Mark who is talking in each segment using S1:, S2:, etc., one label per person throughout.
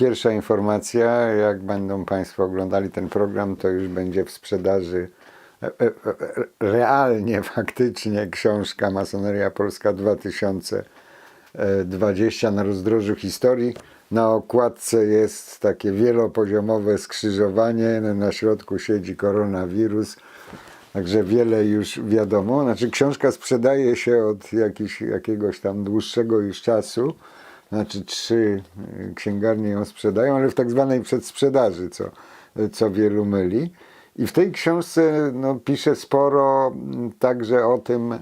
S1: pierwsza informacja, jak będą Państwo oglądali ten program, to już będzie w sprzedaży e, e, e, realnie, faktycznie książka Masoneria Polska 2020 na rozdrożu historii. Na okładce jest takie wielopoziomowe skrzyżowanie, na środku siedzi koronawirus. Także wiele już wiadomo. Znaczy książka sprzedaje się od jakiegoś tam dłuższego już czasu. Znaczy trzy y, księgarnie ją sprzedają, ale w tak zwanej przedsprzedaży, co, co wielu myli. I w tej książce no, pisze sporo mm, także o tym, y,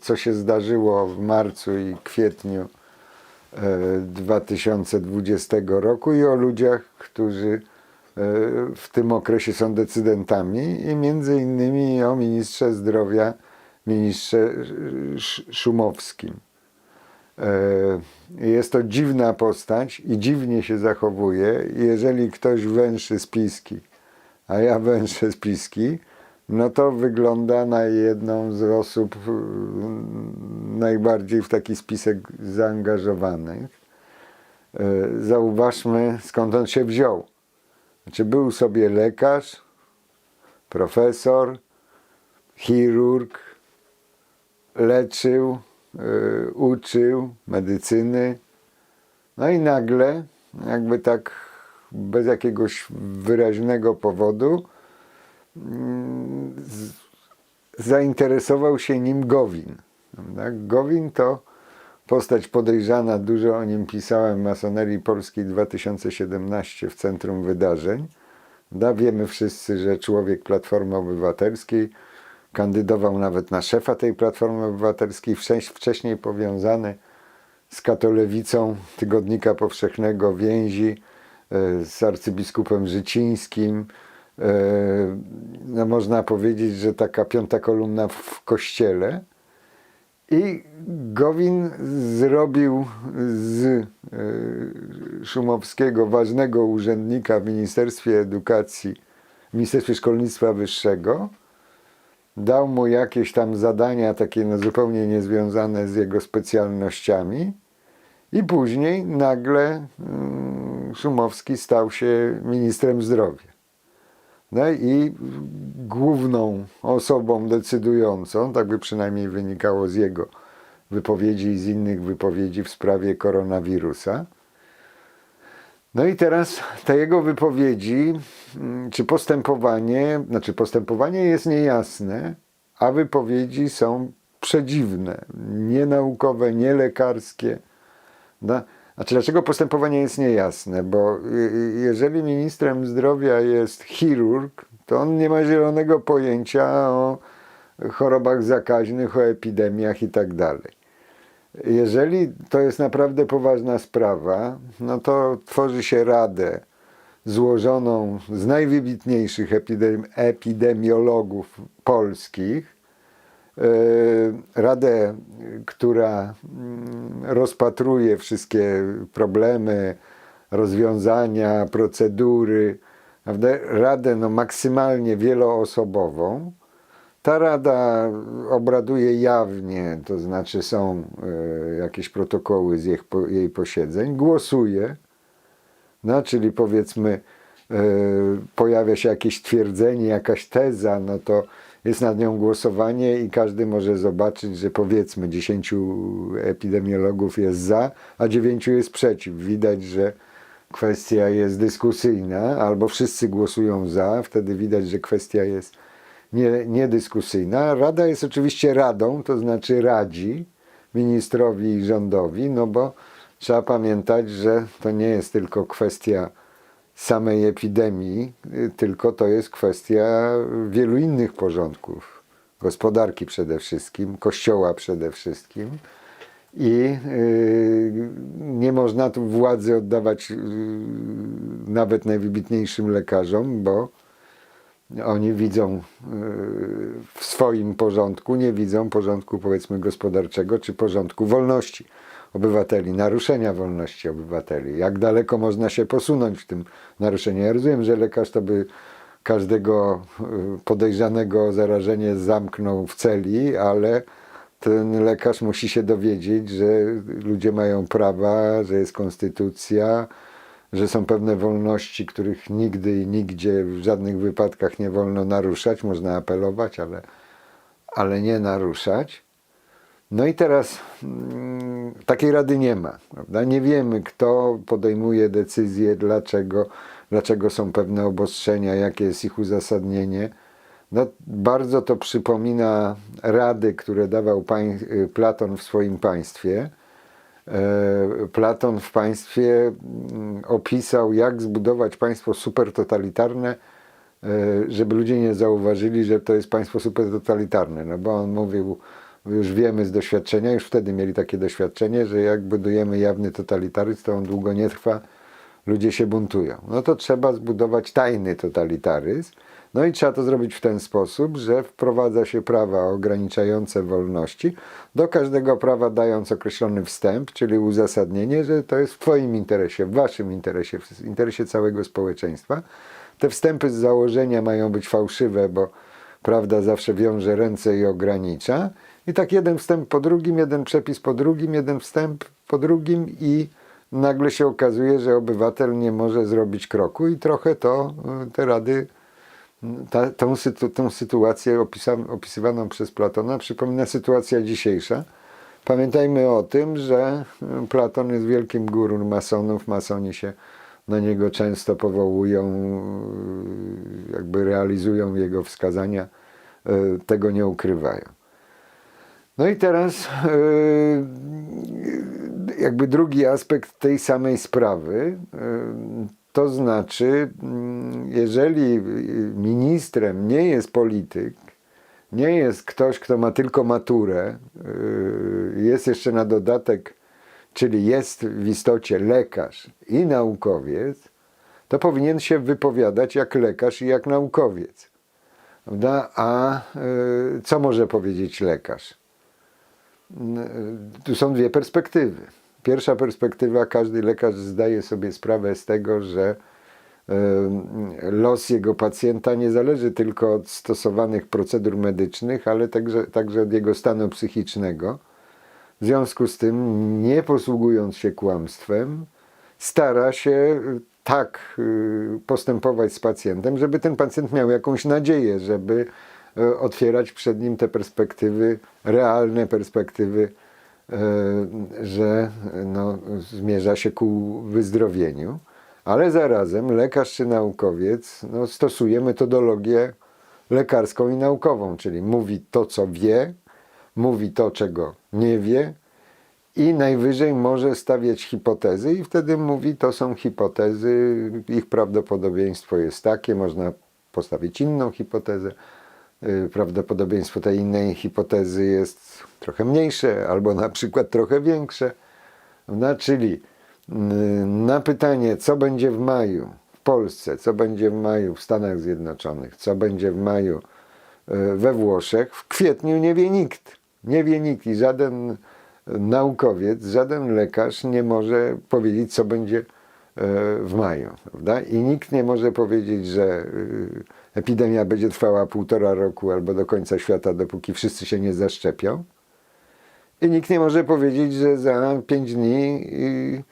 S1: co się zdarzyło w marcu i kwietniu y, 2020 roku i o ludziach, którzy w tym okresie są decydentami i między innymi o ministrze zdrowia, ministrze Sz- Szumowskim. E, Jest to dziwna postać i dziwnie się zachowuje. Jeżeli ktoś węszy spiski, a ja węszę spiski, no to wygląda na jedną z osób mm, najbardziej w taki spisek zaangażowanych. E, Zauważmy, skąd on się wziął. Znaczy, był sobie lekarz, profesor, chirurg, leczył, y, uczył medycyny. No i nagle, jakby tak bez jakiegoś wyraźnego powodu, mm, zainteresował się nim Gowin. Gowin to postać podejrzana, dużo o nim pisałem w Masonerii Polskiej 2017 w Centrum Wydarzeń. Da, wiemy wszyscy, że człowiek Platformy Obywatelskiej kandydował nawet na szefa tej Platformy Obywatelskiej, wcześ- wcześniej powiązany z katolewicą Tygodnika Powszechnego więzi, e, z arcybiskupem Życińskim. E, No, można powiedzieć, że taka piąta kolumna w kościele. I Gowin zrobił z e, Szumowskiego ważnego urzędnika w Ministerstwie Edukacji, w Ministerstwie Szkolnictwa Wyższego. Dał mu jakieś tam zadania takie no, zupełnie niezwiązane z jego specjalnościami. I później nagle mm, stał się ministrem zdrowia. No i główną osobą decydującą, tak by przynajmniej wynikało z jego wypowiedzi i z innych wypowiedzi w sprawie koronawirusa. No i teraz te jego wypowiedzi, mm, czy postępowanie, znaczy postępowanie jest niejasne, a wypowiedzi są przedziwne, nienaukowe, nielekarskie. No, znaczy, dlaczego postępowanie jest niejasne? Bo y, y, jeżeli ministrem zdrowia jest chirurg, to on nie ma zielonego pojęcia o chorobach zakaźnych, o epidemiach i tak dalej. Jeżeli to jest naprawdę poważna sprawa, no to tworzy się radę złożoną z najwybitniejszych epidem- epidemiologów polskich, e, radę, która mm, rozpatruje wszystkie problemy, rozwiązania, procedury, radę no, maksymalnie wieloosobową. Ta rada obraduje jawnie, to znaczy są e, jakieś protokoły z jej, posiedzeń, głosuje, no, czyli powiedzmy e, pojawia się jakieś twierdzenie, jakaś teza, no to jest nad nią głosowanie i każdy może zobaczyć, że powiedzmy 10 epidemiologów jest za, a 9 jest przeciw. Widać, że kwestia jest dyskusyjna, albo wszyscy głosują za, wtedy widać, że kwestia jest nie, niedyskusyjna. Rada jest oczywiście radą, to znaczy radzi ministrowi i rządowi, no bo trzeba pamiętać, że to nie jest tylko kwestia samej epidemii, y, tylko to jest kwestia wielu innych porządków. Gospodarki przede wszystkim, kościoła przede wszystkim. I y, nie można tu władzy oddawać y, nawet najwybitniejszym lekarzom, bo oni widzą y, w swoim porządku, nie widzą porządku powiedzmy gospodarczego czy porządku wolności obywateli, naruszenia wolności obywateli. Jak daleko można się posunąć w tym naruszeniu? Ja rozumiem, że lekarz to by każdego y, podejrzanego o zarażenie zamknął w celi, ale ten lekarz musi się dowiedzieć, że ludzie mają prawa, że jest konstytucja, że są pewne wolności, których nigdy i nigdzie w żadnych wypadkach nie wolno naruszać. Można apelować, ale, ale nie naruszać. No i teraz mm, takiej rady nie ma. Prawda? Nie wiemy, kto podejmuje decyzje, dlaczego, dlaczego są pewne obostrzenia, jakie jest ich uzasadnienie. No, bardzo to przypomina rady, które dawał pań, Platon w swoim państwie. E, Platon w państwie mm, opisał, jak zbudować państwo supertotalitarne, e, żeby ludzie nie zauważyli, że to jest państwo supertotalitarne. No bo on mówił, już wiemy z doświadczenia, już wtedy mieli takie doświadczenie, że jak budujemy jawny totalitaryzm, to on długo nie trwa, ludzie się buntują. No to trzeba zbudować tajny totalitaryzm. No i trzeba to zrobić w ten sposób, że wprowadza się prawa ograniczające wolności, do każdego prawa dając określony wstęp, czyli uzasadnienie, że to jest w Twoim interesie, w Waszym interesie, w interesie całego społeczeństwa. Te wstępy z założenia mają być fałszywe, bo prawda zawsze wiąże ręce i ogranicza. I tak jeden wstęp po drugim, jeden przepis po drugim, jeden wstęp po drugim i nagle się okazuje, że obywatel nie może zrobić kroku i trochę to y, te rady ta, tą, tą sytuację opisa, opisywaną przez Platona przypomina sytuacja dzisiejsza. Pamiętajmy o tym, że y, Platon jest wielkim górą masonów, masoni się na niego często powołują, y, jakby realizują jego wskazania, y, tego nie ukrywają. No i teraz jakby drugi aspekt tej samej sprawy, to znaczy, mm, jeżeli ministrem nie jest polityk, nie jest ktoś, kto ma tylko maturę, yy, jest jeszcze na dodatek, czyli jest w istocie lekarz i naukowiec, to powinien się wypowiadać jak lekarz i jak naukowiec. Prawda? A yy, co może powiedzieć lekarz? Yy, tu są dwie perspektywy. Pierwsza perspektywa, każdy lekarz zdaje sobie sprawę z tego, że los jego pacjenta nie zależy tylko od stosowanych procedur medycznych, ale także, także od jego stanu psychicznego. W związku z tym, nie posługując się kłamstwem, stara się tak y, postępować z pacjentem, żeby ten pacjent miał jakąś nadzieję, żeby e, otwierać przed nim te perspektywy, realne perspektywy że no, zmierza się ku wyzdrowieniu, ale zarazem lekarz czy naukowiec no, stosuje metodologię lekarską i naukową, czyli mówi to, co wie, mówi to, czego nie wie i najwyżej może stawiać hipotezy i wtedy mówi, to są hipotezy, ich prawdopodobieństwo jest takie, można postawić inną hipotezę, prawdopodobieństwo tej innej hipotezy jest trochę mniejsze, albo na przykład trochę większe. No, czyli y, na pytanie, co będzie w maju w Polsce, co będzie w maju w Stanach Zjednoczonych, co będzie w maju y, we Włoszech, w kwietniu nie wie nikt. Nie wie nikt i żaden naukowiec, żaden lekarz nie może powiedzieć, co będzie w maju. Prawda? I nikt nie może powiedzieć, że epidemia będzie trwała półtora roku albo do końca świata, dopóki wszyscy się nie zaszczepią. I nikt nie może powiedzieć, że za pięć dni y,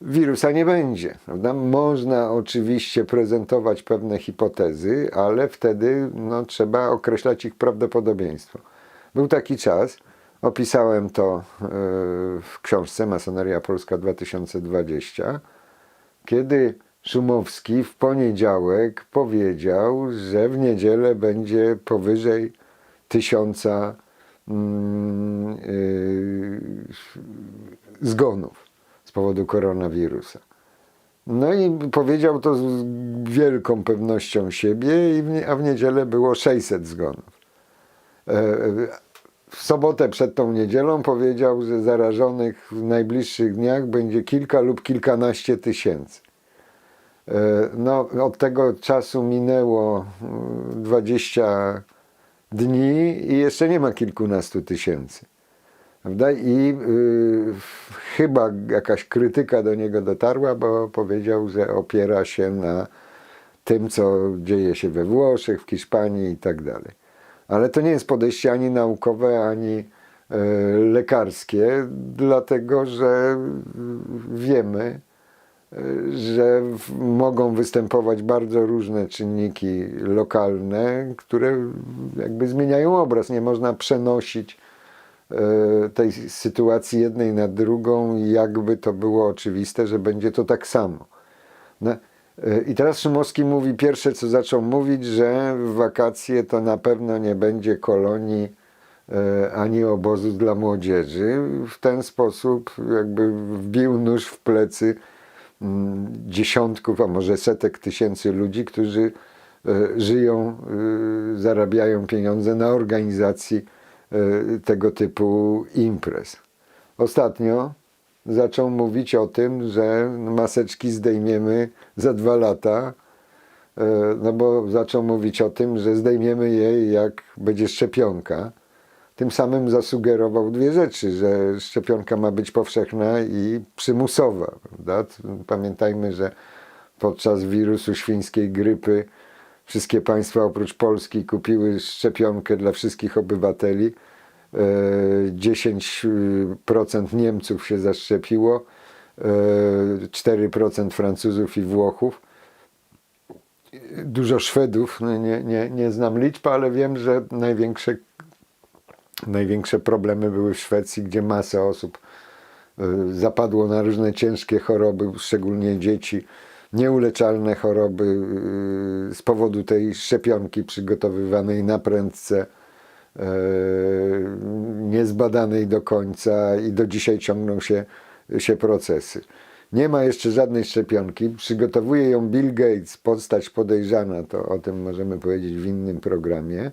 S1: wirusa nie będzie. Prawda? Można oczywiście prezentować pewne hipotezy, ale wtedy no, trzeba określać ich prawdopodobieństwo. Był taki czas, opisałem to w książce Masoneria Polska 2020, kiedy Szumowski w poniedziałek powiedział, że w niedzielę będzie powyżej tysiąca mm, yy, zgonów z powodu koronawirusa. No i powiedział to z wielką pewnością siebie, a w niedzielę było 600 zgonów. W sobotę przed tą niedzielą powiedział, że zarażonych w najbliższych dniach będzie kilka lub kilkanaście tysięcy. E, no, od tego czasu minęło 20 mm, dni i jeszcze nie ma kilkunastu tysięcy. Prawda? I y, chyba jakaś krytyka do niego dotarła, bo powiedział, że opiera się na tym, co dzieje się we Włoszech, w Hiszpanii i tak dalej. Ale to nie jest podejście ani naukowe, ani y, lekarskie, dlatego że wiemy, że w, mogą występować bardzo różne czynniki lokalne, które jakby zmieniają obraz. Nie można przenosić e, tej sytuacji jednej na drugą, jakby to było oczywiste, że będzie to tak samo. No, e, I teraz Szymowski mówi pierwsze, co zaczął mówić, że w wakacje to na pewno nie będzie kolonii e, ani obozu dla młodzieży. W ten sposób jakby wbił nóż w plecy mm, dziesiątków, a może setek tysięcy ludzi, którzy e, żyją, e, zarabiają pieniądze na organizacji tego typu imprez. Ostatnio zaczął mówić o tym, że maseczki zdejmiemy za dwa lata, e, no bo zaczął mówić o tym, że zdejmiemy je jak będzie szczepionka. Tym samym zasugerował dwie rzeczy, że szczepionka ma być powszechna i przymusowa. Prawda? Pamiętajmy, że podczas wirusu świńskiej grypy wszystkie państwa oprócz Polski kupiły szczepionkę dla wszystkich obywateli. E, 10% Niemców się zaszczepiło, e, 4% Francuzów i Włochów. Dużo Szwedów, no nie, nie, nie znam liczb, ale wiem, że największe, największe problemy były w Szwecji, gdzie masa osób y, zapadło na różne ciężkie choroby, szczególnie dzieci, nieuleczalne choroby y, z powodu tej szczepionki przygotowywanej na prędce, niezbadanej do końca i do dzisiaj ciągną się, się procesy. Nie ma jeszcze żadnej szczepionki. Przygotowuje ją Bill Gates, postać podejrzana, to o tym możemy powiedzieć w innym programie.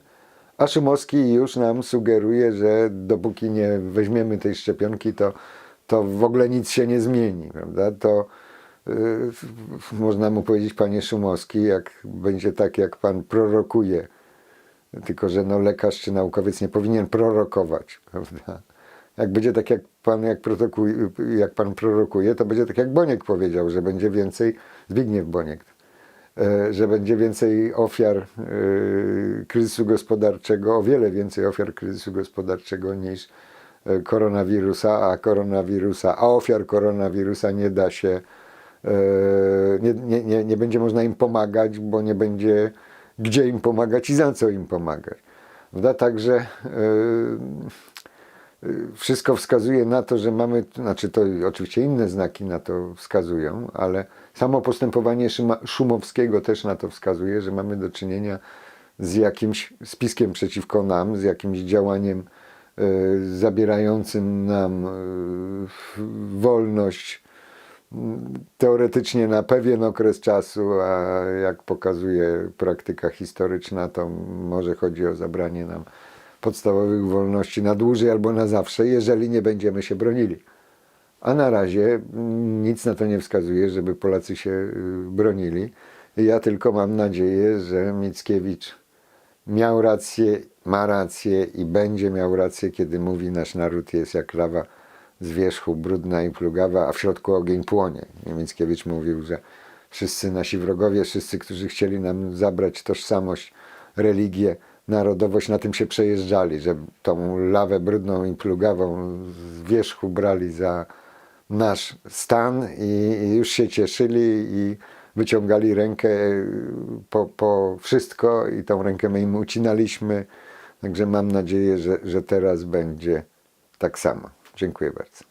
S1: A Szumowski już nam sugeruje, że dopóki nie weźmiemy tej szczepionki, to, to w ogóle nic się nie zmieni. Prawda? To yy, można mu powiedzieć, panie Szumowski, jak będzie tak, jak pan prorokuje, tylko że no, lekarz czy naukowiec nie powinien prorokować. Prawda? Jak będzie tak, jak pan, jak, jak pan prorokuje, to będzie tak, jak Boniek powiedział, że będzie więcej, Zbigniew Boniek, e, że będzie więcej ofiar e, kryzysu gospodarczego, o wiele więcej ofiar kryzysu gospodarczego niż e, koronawirusa, a koronawirusa, a ofiar koronawirusa nie da się, nie, nie, nie, nie będzie można im pomagać, bo nie będzie gdzie im pomagać i za co im pomagać. Prawda? Także e, wszystko wskazuje na to, że mamy, znaczy to oczywiście inne znaki na to wskazują, ale samo postępowanie Szumowskiego też na to wskazuje, że mamy do czynienia z jakimś spiskiem przeciwko nam, z jakimś działaniem e, zabierającym nam e, wolność teoretycznie na pewien okres czasu, a jak pokazuje praktyka historyczna, to może chodzi o zabranie nam podstawowych wolności na dłużej albo na zawsze, jeżeli nie będziemy się bronili. A na razie nic na to nie wskazuje, żeby Polacy się y, bronili. Ja tylko mam nadzieję, że Mickiewicz miał rację, ma rację i będzie miał rację, kiedy mówi nasz naród jest jak lawa z wierzchu brudna i plugawa, a w środku ogień płonie. I Mickiewicz mówił, że wszyscy nasi wrogowie, wszyscy, którzy chcieli nam zabrać tożsamość, religię, narodowość, na tym się przejeżdżali, że tą lawę brudną i plugawą z wierzchu brali za nasz stan i, i już się cieszyli i wyciągali rękę po, po wszystko i tą rękę my im ucinaliśmy. Także mam nadzieję, że, że teraz będzie tak samo. Dziękuję bardzo.